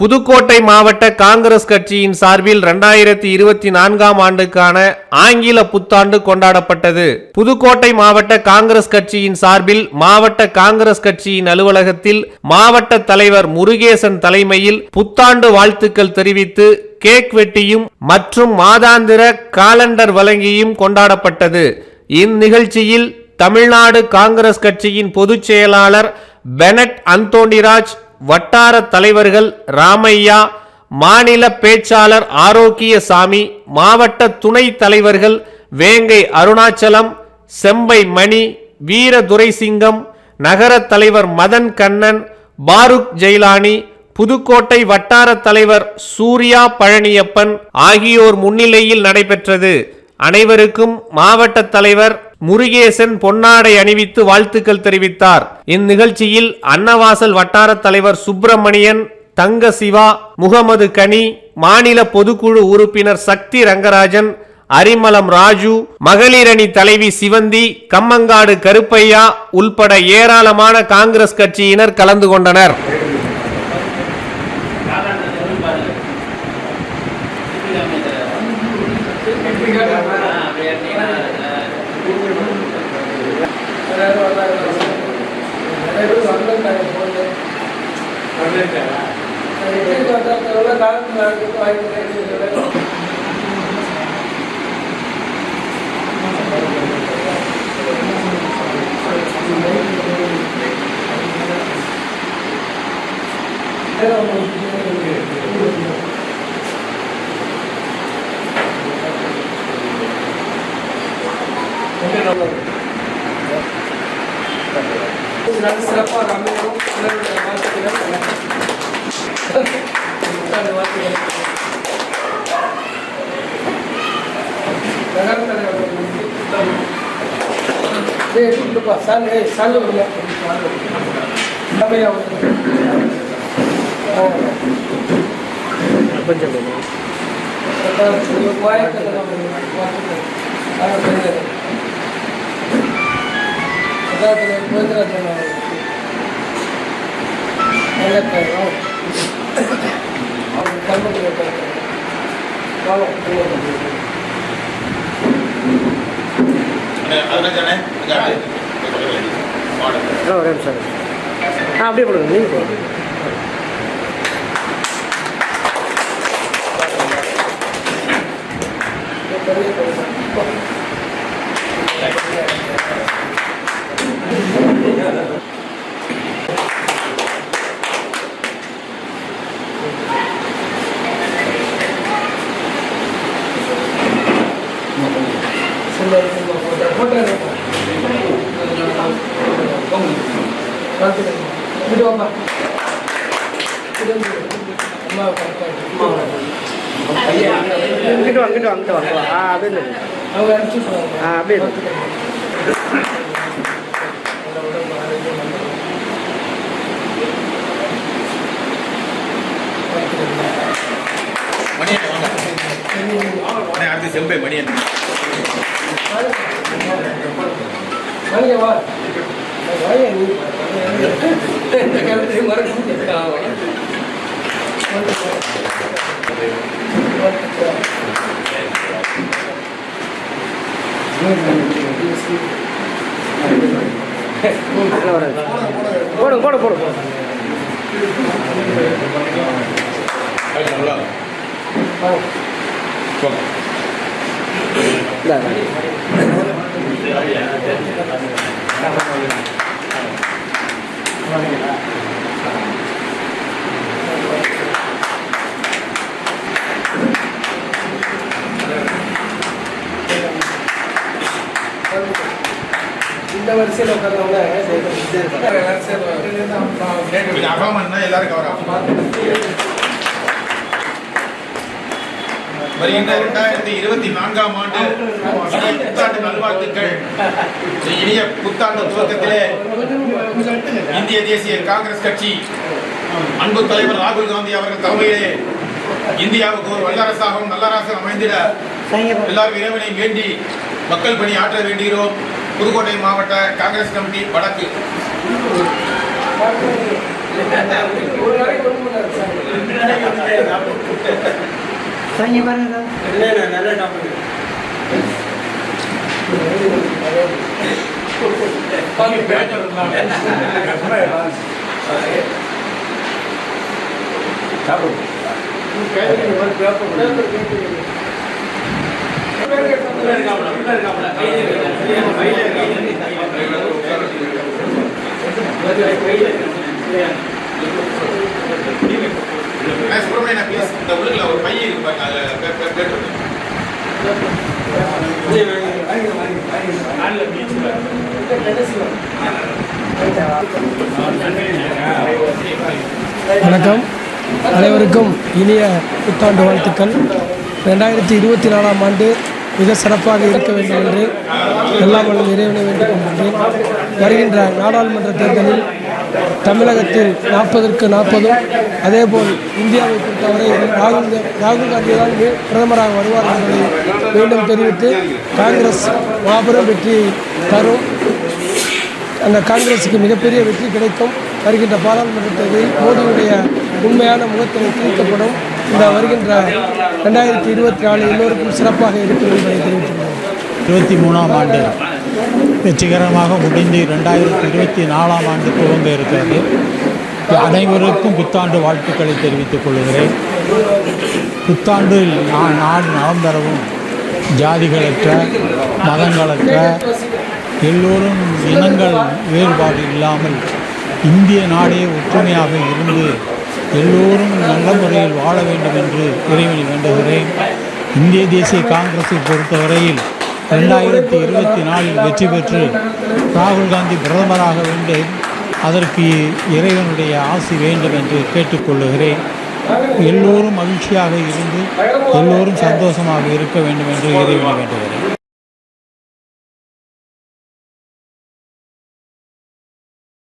புதுக்கோட்டை மாவட்ட காங்கிரஸ் கட்சியின் சார்பில் இரண்டாயிரத்தி இருபத்தி நான்காம் ஆண்டுக்கான ஆங்கில புத்தாண்டு கொண்டாடப்பட்டது. புதுக்கோட்டை மாவட்ட காங்கிரஸ் கட்சியின் சார்பில் மாவட்ட காங்கிரஸ் கட்சியின் அலுவலகத்தில் மாவட்ட தலைவர் முருகேசன் தலைமையில் புத்தாண்டு வாழ்த்துக்கள் தெரிவித்து கேக் வெட்டியும் மற்றும் மாதாந்திர காலண்டர் வழங்கியும் கொண்டாடப்பட்டது. இந்நிகழ்ச்சியில் தமிழ்நாடு காங்கிரஸ் கட்சியின் பொதுச் செயலாளர் பெனட் அந்தோனிராஜ் வட்டார தலைவர்கள் ராமையா மாநில பேச்சாளர் ஆரோக்கியசாமி மாவட்ட துணை தலைவர்கள் வேங்கை அருணாச்சலம் செம்பை மணி வீர துரைசிங்கம் நகர தலைவர் மதன் கண்ணன் பாருக் ஜெயிலானி புதுக்கோட்டை வட்டார தலைவர் சூர்யா பழனியப்பன் ஆகியோர் முன்னிலையில் நடைபெற்றது. அனைவருக்கும் மாவட்ட தலைவர் முருகேசன் பொன்னாடை அணிவித்து வாழ்த்துக்கள் தெரிவித்தார். இந்நிகழ்ச்சியில் அன்னவாசல் வட்டார தலைவர் சுப்பிரமணியன் தங்க சிவா முகமது கனி மாநில பொதுக்குழு உறுப்பினர் சக்தி ரங்கராஜன் அரிமலம் ராஜு மகளிரணி தலைவி சிவந்தி கம்மங்காடு கருப்பையா உள்பட ஏராளமான காங்கிரஸ் கட்சியினர் கலந்து கொண்டனர். சிறப்பாக அமையவும் சிலருடைய வாழ்த்துக்கள் புத்தாண்டு வாழ்த்துக்கள் நகர தலைவர் புத்தாண்டு டேய் கொடுப்பா சால் ஏய் சால் விடுங்க அமையா கொஞ்சம் அதாவது கோவிந்தராஜன் கல்மத்தில் ஒரே நிமிஷம். ஆ அப்படியே கொடுங்க நீங்கள் கொடுங்க இங்கிட்டு வாங்க இங்கிட்டு வாங்க இங்கிட்டு வாங்க ஆ அப்படியே நில்லு. அவங்க அனுப்பிச்சு ஆ அப்படியே நில்லு. அடுத்து செம்பை மணியன் வாங்க இந்த காலத்தையும் மறக்க போடு போடு போடு. நல்லா போங்க இந்தா, இந்த வரிசையில் உட்கார்ந்தவங்க வரிசையில் கொஞ்சம் அகமன்னா எல்லாரும் வருகின்ற இரண்டாயிரத்தி இருபத்தி நான்காம் ஆண்டு இனிய புத்தாண்டு நல்வாழ்த்துக்கள். இந்த இனிய புத்தாண்டு துவக்கத்திலே இந்திய தேசிய காங்கிரஸ் கட்சி அன்பு தலைவர் ராகுல் காந்தி அவர்கள் தலைமையிலே இந்தியாவுக்கு ஒரு வல்லரசாகவும் நல்லரசாக அமைந்திட எல்லாரும் இறைவனை வேண்டி மக்கள் பணி ஆற்ற வேண்டுகிறோம். புதுக்கோட்டை மாவட்ட காங்கிரஸ் கமிட்டி வடக்கு. ஒரு நாளைக்கு ஒன்று மணி நேரம் சார் சாங்கி பாருங்க சுப்பிரமணியன் ப்ளீஸ் இந்த உள்ளுக்குள்ள ஒரு பையன் இருக்கு பாருங்க அதுல பே- பே- பேர் இருக்கு. வணக்கம். அனைவருக்கும் இனிய புத்தாண்டு வாழ்த்துக்கள். ரெண்டாயிரத்தி இருபத்தி நாலாம் ஆண்டு மிக சிறப்பாக இருக்க வேண்டும் என்று எல்லாம் இறைவனை வேண்டிக் கொள்கின்றேன் வருகின்ற நாடாளுமன்ற தேர்தலில் தமிழகத்தில் நாற்பதற்கு நாற்பதும் அதேபோல் இந்தியாவை பொறுத்தவரை ராகுல் ராகுல் காந்தி தான் பிரதமராக வருவார் என்பதை மீண்டும் தெரிவித்து காங்கிரஸ் மாபெரும் வெற்றியை தரும். அந்த காங்கிரஸுக்கு மிகப்பெரிய வெற்றி கிடைக்கும். வருகின்ற பாராளுமன்ற தேர்தலில் மோடியுடைய உண்மையான முகத்தினை தீர்க்கப்படும் இந்த வருகின்ற ரெண்டாயிரத்தி இருபத்தி நாலு எல்லோருக்கும் சிறப்பாக இருக்கும் என்பதை தெரிவித்துள்ளோம் இருபத்தி மூணாம் ஆண்டு. வெற்றிகரமாக முடிந்து இரண்டாயிரத்தி இருபத்தி நாலாம் ஆண்டு துவங்க இருக்கிறது. அனைவருக்கும் புத்தாண்டு வாழ்த்துக்களை தெரிவித்துக் கொள்கிறேன். புத்தாண்டில் நா- நாடு நலம் தரவும் ஜாதிகளற்ற மதங்களற்ற எல்லோரும் இனங்கள் வேறுபாடு இல்லாமல் இந்திய நாடே ஒற்றுமையாக இருந்து எல்லோரும் நல்ல முறையில் வாழ வேண்டும் என்று இறைவனை வேண்டுகிறேன். இந்திய தேசிய காங்கிரஸை பொறுத்தவரையில் ரெண்டாயிரத்தி இருபத்தி நாலில் வெற்றி பெற்று ராகுல் காந்தி பிரதமராக வேண்டும் அதற்கு இறைவனுடைய ஆசி வேண்டும் என்று கேட்டுக்கொள்ளுகிறேன். எல்லோரும் மகிழ்ச்சியாக இருந்து எல்லோரும் சந்தோஷமாக இருக்க வேண்டும் என்று இறைவனை வேண்டுகிறேன்.